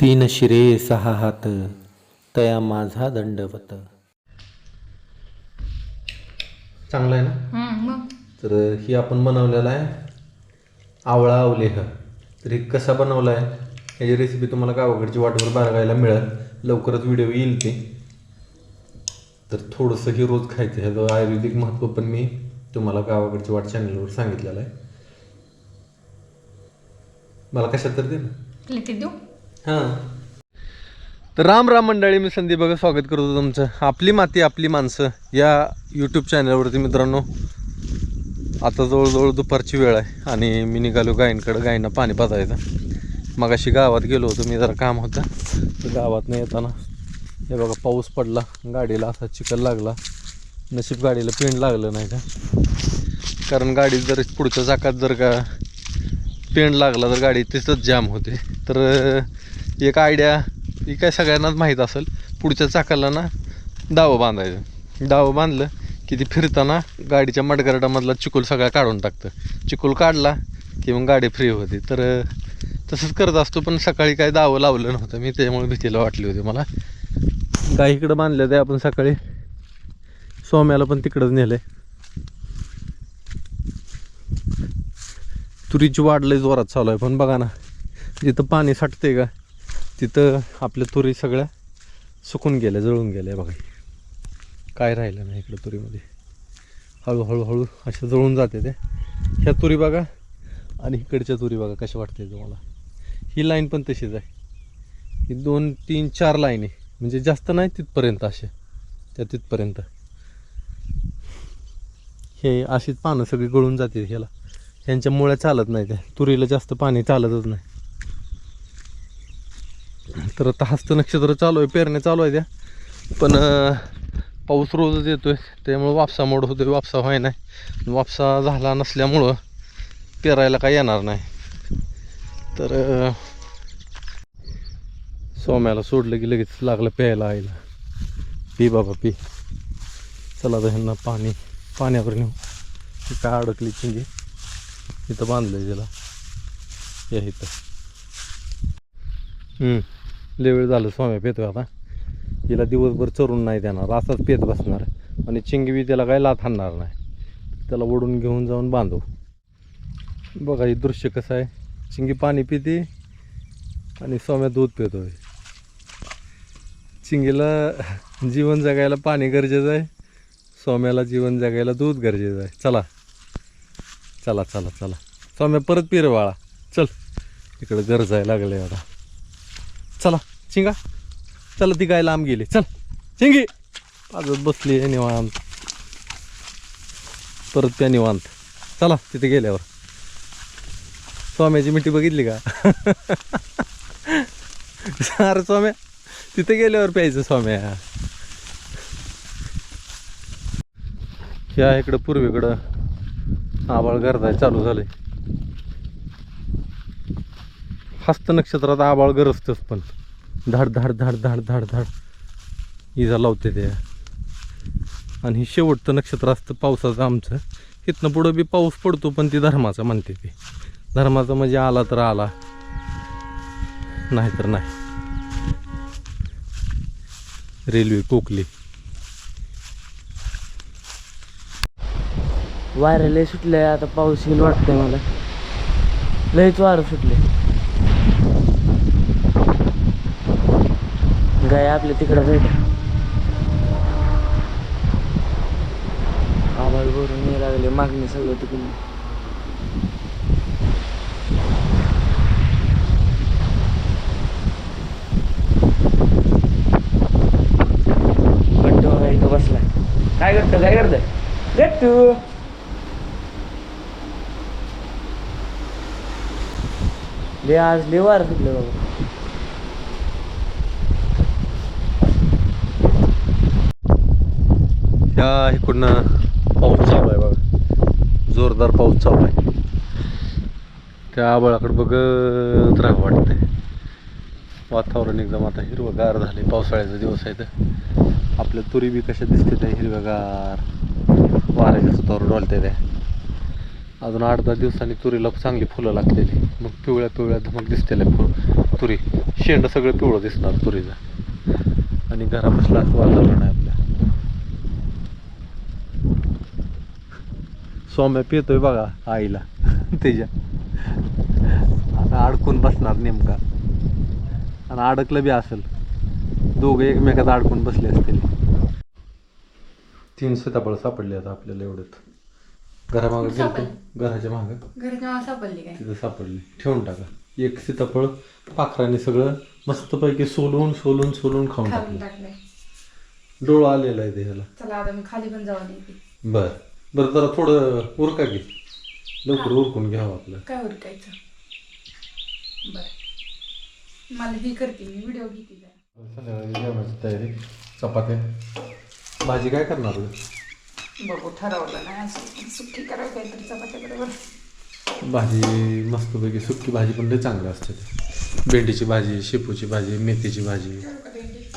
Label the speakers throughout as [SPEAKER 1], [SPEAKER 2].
[SPEAKER 1] तीन शिरे सहा हात तया माझा दंडवत. चांगलं आहे ना
[SPEAKER 2] मग?
[SPEAKER 1] तर ही आपण बनवलेला आहे आवळा अवलेह. तर ही कसा बनवला आहे? ह्याची रेसिपी तुम्हाला गावाकडची वाटवर बघायला मिळेल. लवकरच व्हिडिओ येईल ते. तर थोडंसं ही रोज खायचं ह्याचं आयुर्वेदिक महत्त्व पण मी तुम्हाला गावाकडची वाट चॅनलवर सांगितलेलं आहे. मला कशात तर दे ना.
[SPEAKER 2] प्लेटीत देऊ?
[SPEAKER 1] तर राम राम मंडळी मी संदीप बघा स्वागत करतो तुमचं. आपली माती आपली माणसं या यूट्यूब चॅनलवरती मित्रांनो. आता जवळजवळ दुपारची वेळ आहे आणि मी निघालो गायींकडं. गायींना पाणी पाजायचं. मगाशी गावात गेलो होतो मी जरा काम होतं. तर गावात नाही येताना हे बघा पाऊस पडला. गाडीला असा चिखल लागला. नशीब गाडीला पेंड लागलं नाही का? कारण गाडी जर पुढच्या चाकात जर का पेंड लागला तर गाडी तिथंच जाम होते. तर एक आयडिया ही काय सगळ्यांनाच माहीत असेल पुढच्या चाकाला ना दावं बांधायचं. दावं बांधलं की ती फिरताना गाडीच्या मडगरडामधला चिकोल सगळा काढून टाकतं. चिकोल काढला की मग गाडी फ्री होती. तर तसंच करत असतो पण सकाळी काय दावं लावलं नव्हतं. मी त्याच्यामुळे भीतीला वाटली होती मला. गाई इकडं बांधलं ते आपण सकाळी सोम्याला पण तिकडंच नेलं तुरीची वाढ लय जोरात चालू आहे. पण बघा ना जिथं पाणी साठते का तिथं आपल्या तुरी सगळ्या सुकून गेल्या जळून गेल्या बघा. काय राहिलं नाही इकडं तुरीमध्ये. हळूहळू हळू अशा जळून जाते ते ह्या तुरी बघा आणि इकडच्या तुरी बघा कशा वाटते तुम्हाला. ही लाईन पण तशीच आहे. ही दोन तीन चार लाईन आहे. म्हणजे जास्त नाही तिथपर्यंत असे त्या तिथपर्यंत. हे अशीच पानं सगळी गळून जाते ह्याला. ह्यांच्या मुळ्या चालत नाही त्या. तुरीला जास्त पाणी चालतच नाही. तर आता हस्त नक्षत्र चालू आहे पेरणे चालू आहे त्या. पण पाऊस रोजच येतोय त्यामुळं वापसा मोड होतोय वापसा व्हाय नाही. वापसा झाला नसल्यामुळं पेरायला काय येणार नाही. तर सोम्याला सोडलं की लगेच लागलं प्यायला आईला. पी बाबा पी. चला तर ह्यांना पाणी पाण्यावर नेऊ. काय अडकली चिंगी. इथं बांधलंय त्याला या इथं. हम्म, लय वेळ झालं स्वाम्या पेतोय आता. तिला दिवसभर चरून नाही देणार असाच पेत बसणार. आणि चिंगवी बी त्याला काय लात हाणणार नाही. त्याला ओढून घेऊन जाऊन बांधू. बघा हे दृश्य कसं आहे. चिंगी पाणी पिते आणि स्वाम्या दूध पितोय. चिंगीला जीवन जगायला पाणी गरजेचं आहे. सोम्याला जीवन जगायला दूध गरजेचं आहे. चला. चला चला चला. सौम्या परत पिरवाळा. चल. इकडं गरजायला लागले आता. चला चिंगा चला ती गाय लांब गेली. चल चिंगी पाजत बसली निवांत. परत त्या निवांत. चला तिथे गेल्यावर. स्वाम्याची मिठी बघितली का? अरे स्वाम्या तिथे गेल्यावर प्यायचं स्वाम्या. ह्या इकडं पूर्वेकडं आबाळ गर्दा चालू झालंय. हस्त नक्षत्रात आबाळ गरजतच पण. धाड धाड धाड धाड धाड धाड. इजा लावते ते आणि हे शेवटचं नक्षत्र असतं पावसाचं आमचं. इथनं पुढं बी पाऊस पडतो पण ती धर्माचा म्हणते ते. धर्माचा म्हणजे आला तर आला. नाही तर नाही. रेल्वे कोकली.
[SPEAKER 3] वारं सुटलंय आता पाऊस येईल वाटतंय मला. लयच वारं सुटले. गाय आपल्या तिकडं भेट आभाळ भरून ये लागले मागणी सगळं तिकडून. गट्टू बघा इथं बसला काय गट्टू काय करतोय? गट्टू! ले आज ले वार सुटलं बाबा.
[SPEAKER 1] ह्या इकडनं पाऊस चालू आहे बघा. जोरदार पाऊस चालू आहे. त्या आबळाकडे बघत राहावं वाटतंय. वातावरण एकदम आता हिरवगार झाले पावसाळ्याचा दिवस आहे तर. आपल्या तुरी बी कशा दिसते त्या हिरव्यागार वाऱ्याच्या सुतावर डोलते त्या. अजून आठ दहा दिवसांनी तुरीला चांगली फुलं लागलेली. मग पिवळ्या पिवळ्या धमक दिसतेल्या फुल तुरी. शेंड सगळं पिवळं दिसणार तुरीचं. आणि घरापासलं वातावरण आहे आपल्या सौम्या पितोय बघा आईला. त्याच्या आता अडकून बसणार नेमका. आणि अडकलं बी असेल. दोघं एकमेकात अडकून बसले असतील. तीन सीताफळ सापडले आता आपल्याला एवढ्यात. घरामागं गेलतो. घराच्या मागं.
[SPEAKER 2] घरच्या सापडली काय?
[SPEAKER 1] तिथं सापडली. ठेवून टाका. एक सीताफळ पाखराने सगळं मस्तपैकी सोलून सोलून सोलून खाऊन टाकलं. डोळा आलेला आहे त्याला
[SPEAKER 2] चला आता मी खाली पण जाऊन
[SPEAKER 1] बर. बरं जरा थोडं उरका घे लवकर उरकून घ्यावं आपलं.
[SPEAKER 2] काय उरकायचं? बर. मला ही करते मी व्हिडिओ घेते जरा.
[SPEAKER 1] संध्याकाळी जेवणाची तयारी चपात्या. भाजी काय करणार तू?
[SPEAKER 2] बघू ठरवलं नाही असं. सुट्टी करावं काहीतरी चपात्या बरोबर
[SPEAKER 1] भाजी मस्तपैकी सुकी भाजी पण लई चांगली असते. भेंडीची भाजी शेपूची भाजी मेथीची भाजी.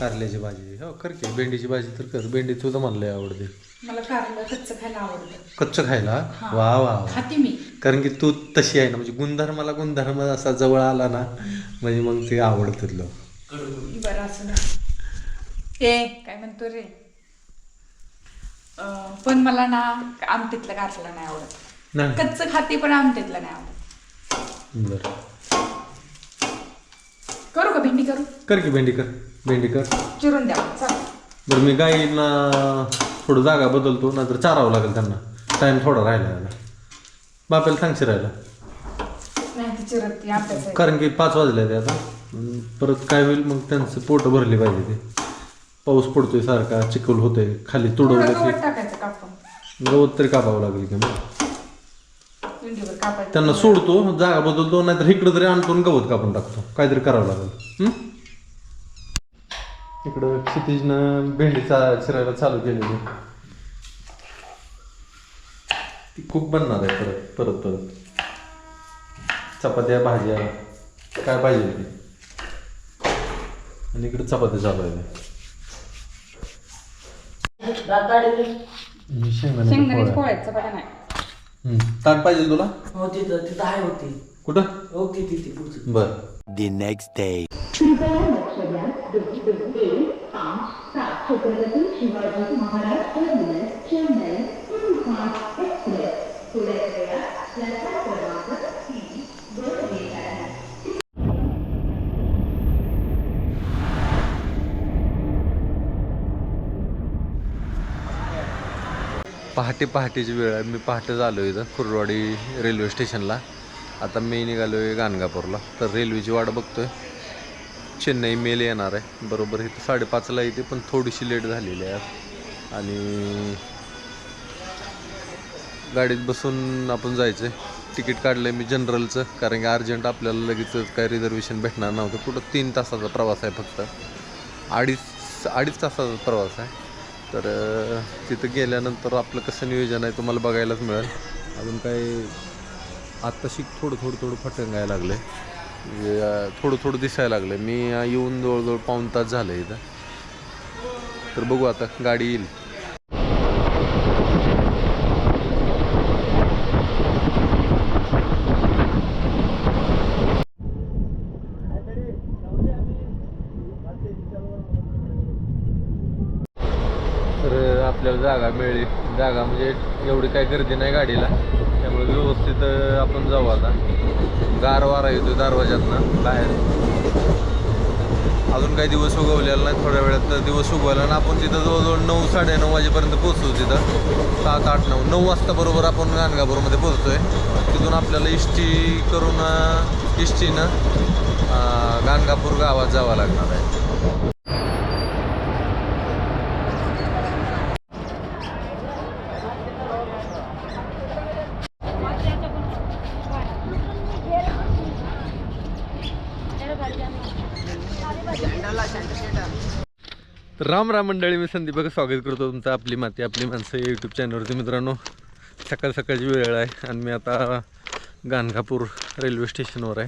[SPEAKER 1] कारल्याची भाजी. हो कर की. भेंडीची भाजी तर कर. भेंडी तुझं मला लई आवडते.
[SPEAKER 2] मला कारलं कच्चं खायला आवडतं.
[SPEAKER 1] कच्चं खायला? वा वा वा.
[SPEAKER 2] खाते मी.
[SPEAKER 1] कारण की तू तशी आहे ना म्हणजे गुणधर्माला गुणधर्म असा जवळ आला ना म्हणजे मग ते आवडतं तुला
[SPEAKER 2] बरं असं ना ए काय म्हणतो रे? अं, पण मला ना आमटीतलं कारलं नाही आवडत.
[SPEAKER 1] नाही.
[SPEAKER 2] कच्चं खाते पण आमटीतलं नाही आवडत.
[SPEAKER 1] बरं.
[SPEAKER 2] करू का भेंडी करू?
[SPEAKER 1] कर की भेंडी कर. भेंडी कर
[SPEAKER 2] चिरून द्या
[SPEAKER 1] बरं मी गाईंना थोडं जागा बदलतो नंतर चारावं लागेल त्यांना. टाईम थोडा राहिला याला बापाला सांगशी राहिला?
[SPEAKER 2] नाही ती चिरत ती अभ्यास आहे.
[SPEAKER 1] कारण की पाच वाजले ते आता. अं, परत काय होईल मग त्यांचं पोट भरली पाहिजे ते. पाऊस पडतोय सारखा चिखल होतोय खाली
[SPEAKER 2] थोडं
[SPEAKER 1] तुडवलं
[SPEAKER 2] गवत
[SPEAKER 1] की.
[SPEAKER 2] टाकायचं कापून.
[SPEAKER 1] गवत तरी कापावं लागेल की मग.
[SPEAKER 2] भेंडीवर कापायचं.
[SPEAKER 1] त्यांना सोडतो जागा बदलतो नाहीतर इकडं तरी आणतो आणि गवत कापून टाकतो. काहीतरी करावं लागेल. हं? इकडं क्षितिजनं भेंडीचा चिरायला चालू केलेली. ती खूप बनणार आहे परत परत परत. चपात्या भाज्या काय पाहिजे ते आणि इकडे चपात्या चालू आहे. पोळ्या.
[SPEAKER 2] चपात्या नाही.
[SPEAKER 1] हं. ताट पाहिजे तुला?
[SPEAKER 3] हो तिथं तिथं आहे होती.
[SPEAKER 1] कुठं?
[SPEAKER 3] हो ती ती ती पुढचं.
[SPEAKER 1] बर.
[SPEAKER 4] The next day.
[SPEAKER 1] पहाटे पहाटेची वेळ आहे. मी पहाटे आलो इथं कुरवाडी रेल्वे स्टेशनला आता मी निघालो आहे गाणगापूरला. तर रेल्वेची वाट बघतोय. चेन्नई मेल येणार आहे. बरोबर इथं साडेपाचला येते पण थोडीशी लेट झालेली आहे. आणि गाडीत बसून आपण जायचं आहे तिकीट काढलं आहे मी जनरलचं कारण की अर्जंट आपल्याला लगेच काय रिझर्वेशन भेटणार नव्हतं. कुठं तीन तासाचा प्रवास आहे फक्त. अडीच अडीच तासाचा प्रवास आहे. तर तिथं गेल्यानंतर आपलं कसं नियोजन आहे तुम्हाला बघायलाच मिळेल. अजून काही आत्ताशी थोडं थोडं थोडं फटंगायला लागलं आहे म्हणजे, थोडं थोडं दिसायला लागलं मी येऊन जवळजवळ पाऊण तास झालं इथं. तर बघू आता गाडी येईल तर आपल्याला जागा मिळली जागा म्हणजे एवढी काही गर्दी नाही गाडीला. त्यामुळे व्यवस्थित आपण जाऊ आता. गार वारा येतो दरवाज्यातनं बाहेर. अजून काही दिवस उगवलेला नाही थोड्या वेळात दिवस उगवला आणि आपण तिथं जवळजवळ नऊ साडेनऊ वाजेपर्यंत पोहोचू तिथं. सात आठ नऊ नऊ वाजता बरोबर आपण गाणगापूरमध्ये पोहोचतोय. तिथून आपल्याला इष्टी करून इष्टीनं गाणगापूर गावात जावं लागणार आहे. तर राम राम मंडळी मी संदीप स्वागत करतो तुमचं आपली माती आपली माणसं यूट्यूब चॅनलवरती मित्रांनो सकाळ सकाळची वेळ आहे आणि मी आता गाणगापूर रेल्वे स्टेशनवर आहे.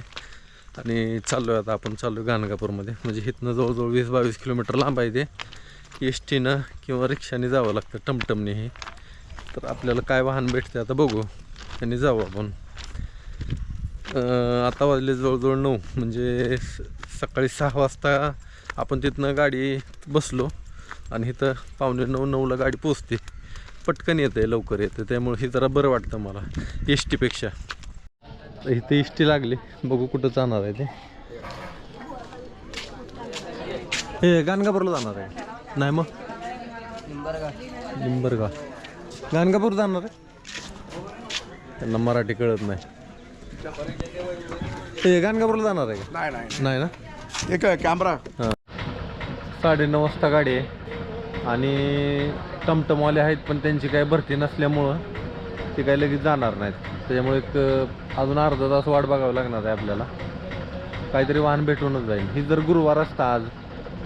[SPEAKER 1] आणि चाललो आहे आता आपण चाललो आहे गाणगापूरमध्ये. म्हणजे इथनं जवळजवळ वीस बावीस किलोमीटर लांब आहे ते. एस टीनं किंवा रिक्षाने जावं लागतं टमटमने हे. तर आपल्याला काय वाहन भेटते आता बघू. आणि जाऊ आपण. आता वाजले जवळजवळ नऊ म्हणजे स- सकाळी सहा वाजता आपण तिथनं गाडी बसलो आणि इथं पावणे नऊ नऊला गाडी पोचते पटकन येते लवकर येते त्यामुळे हे जरा बरं वाटतं मला एस टीपेक्षा इथे एस टी लागली. बघू कुठं जाणार आहे ते. हे गाणगापूरला जाणार आहे. नाही मग? लिंबरगा. गाणगापूर जाणार आहे? त्यांना मराठी कळत नाही. हे गाणगापूरला जाणार आहे का?
[SPEAKER 4] नाही
[SPEAKER 1] ना?
[SPEAKER 4] एक कॅमेरा.
[SPEAKER 1] साडे नऊ वाजता गाडी आहे. आणि टमटमवाले आहेत पण त्यांची काही भरती नसल्यामुळं ते काही लगेच जाणार नाहीत. त्याच्यामुळे एक अजून अर्धा तास वाट बघावं लागणार आहे आपल्याला. काहीतरी वाहन भेटूनच जाईल. ही जर गुरुवार असता आज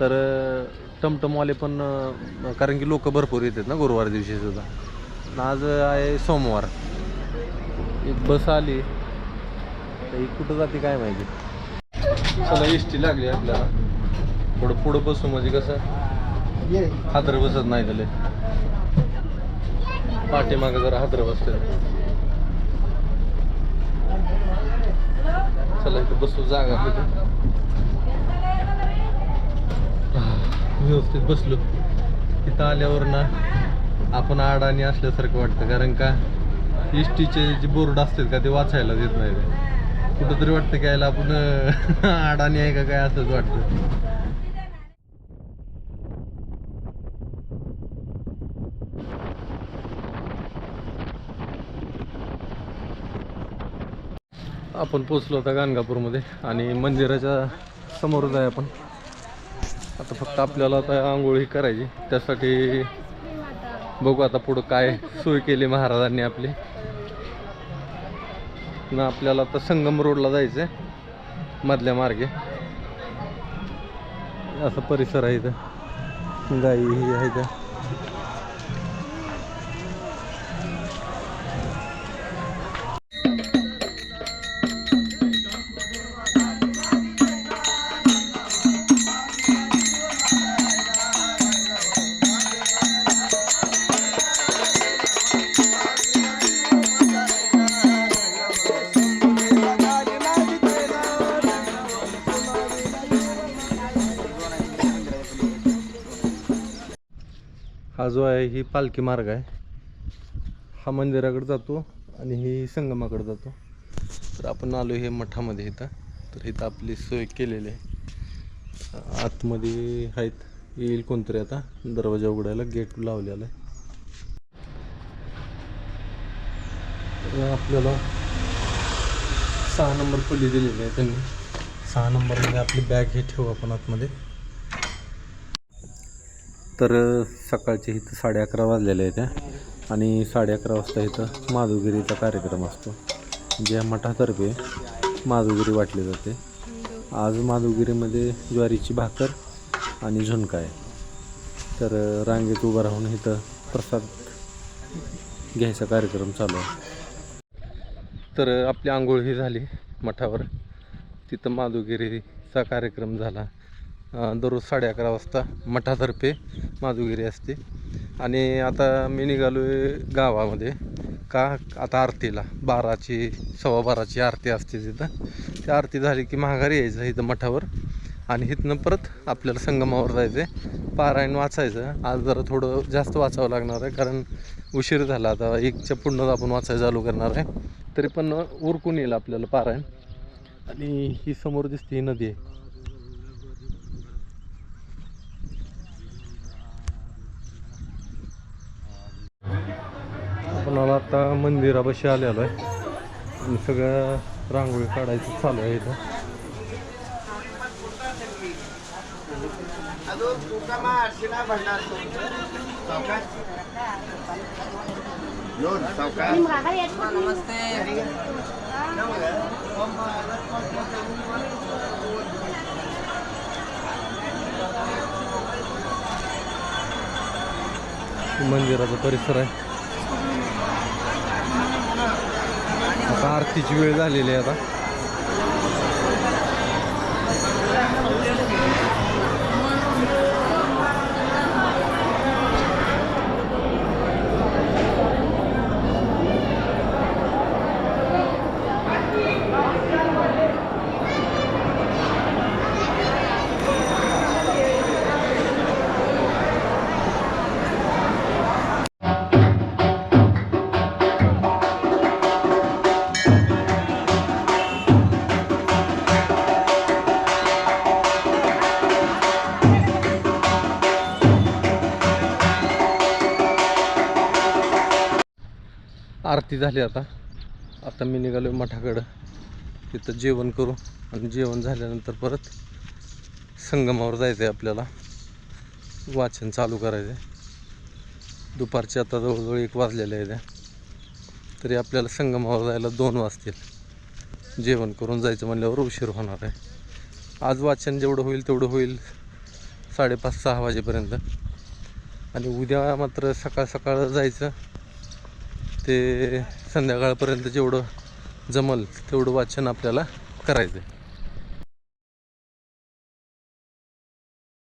[SPEAKER 1] तर टमटमवाले पण कारण की लोक भरपूर येतात ना गुरुवार दिवशी सुद्धा. आज आहे सोमवार. एक बस आली. तर ही कुठं जाते काय माहिती? चला एस टी लागली आपल्याला. थोडं पुढं बसू म्हणजे कसं? हादर बसत नाही त्याला. पाठीमागं जरा हादर बसते. चला इथं बसू जागा तिथं. व्यवस्थित बसलो. तिथं आल्यावर ना आपण अडाणी असल्यासारखं वाटतं. कारण का एस टीचे जे बोर्ड असतात का ते वाचायला देत नाही. कुठंतरी वाटतं की यायला आपण अं, अडाणी आहे का काय असंच वाटतं. आपण पोचलो होता गाणगापूरमध्ये आणि मंदिराच्या समोरच आहे आपण. आता फक्त आपल्याला आता आंघोळी करायची. त्यासाठी बघू आता पुढं काय सोय केली महाराजांनी आपली. ना आपल्याला आता संगम रोडला जायचं आहे मधल्या मार्गे. असा परिसर आहे इथं. गाई ही आहे त्या हा जो आहे ही पालखी मार्ग आहे. हा मंदिराकडे जातो आणि ही संगमाकडे जातो. तर आपण आलो हे मठामध्ये इथं. तर इथं आपली सोय केलेली आहे. आतमध्ये आहेत येईल कोणतरी आता. दरवाजा उघडायला गेट लावलेला आहे. तर आपल्याला सहा नंबर खोली दिलेली आहे त्यांनी. सहा नंबरमध्ये आपली बॅग हे ठेवू आपण आतमध्ये. तर सकाळचे इथं साडे अकरा वाजलेले आहेत त्या आणि साडे अकरा वाजता इथं माधुगिरीचा कार्यक्रम असतो. ज्या मठातर्फे माधुगिरी वाटली जाते. आज माधुगिरीमध्ये ज्वारीची भाकर आणि झुणका आहे. तर रांगेत उभं राहून इथं प्रसाद घ्यायचा कार्यक्रम चालू आहे. तर आपली आंघोळ ही झाली मठावर. तिथं माधुगिरीचा कार्यक्रम झाला. दररोज साडे अकरा वाजता मठातर्फे माधुगिरी असते. आणि आता मी निघालो आहे गावामध्ये. का आता आरतीला. बाराची सव्वा बाराची आरती असते तिथं. ती आरती झाली की माघारी यायचं इथं मठावर. आणि इथनं परत आपल्याला संगमावर जायचं आहे पारायण वाचायचं. आज जरा थोडं जास्त वाचावं लागणार आहे कारण उशीर झाला आता. एकच्या पुढं आपण वाचायला चालू करणार आहे. तरी पण उरकून येईल आपल्याला पारायण. आणि ही समोर दिसते ही नदी आहे. कोणाला आता मंदिरापाशी आलेलो आहे. सगळं रांगोळी काढायचं चालू आहे इथं. मंदिराचा परिसर आहे. आता आरतीची वेळ झालेली आहे आता. आरती झाली आता. आता मी निघालो मठाकडं. तिथं जेवण करू आणि जेवण झाल्यानंतर परत संगमावर जायचं आहे आपल्याला. वाचन चालू करायचं आहे दुपारचे आता जवळजवळ एक वाजलेले आहे त्या तरी आपल्याला संगमावर जायला दोन वाजतील. जेवण करून जायचं म्हणल्यावर उशीर होणार आहे. आज वाचन जेवढं होईल तेवढं होईल साडेपाच सहा वाजेपर्यंत. आणि उद्या मात्र सकाळ सकाळ जायचं. ते संध्याकाळपर्यंत जेवढं जमल तेवढं वाचन आपल्याला करायचं आहे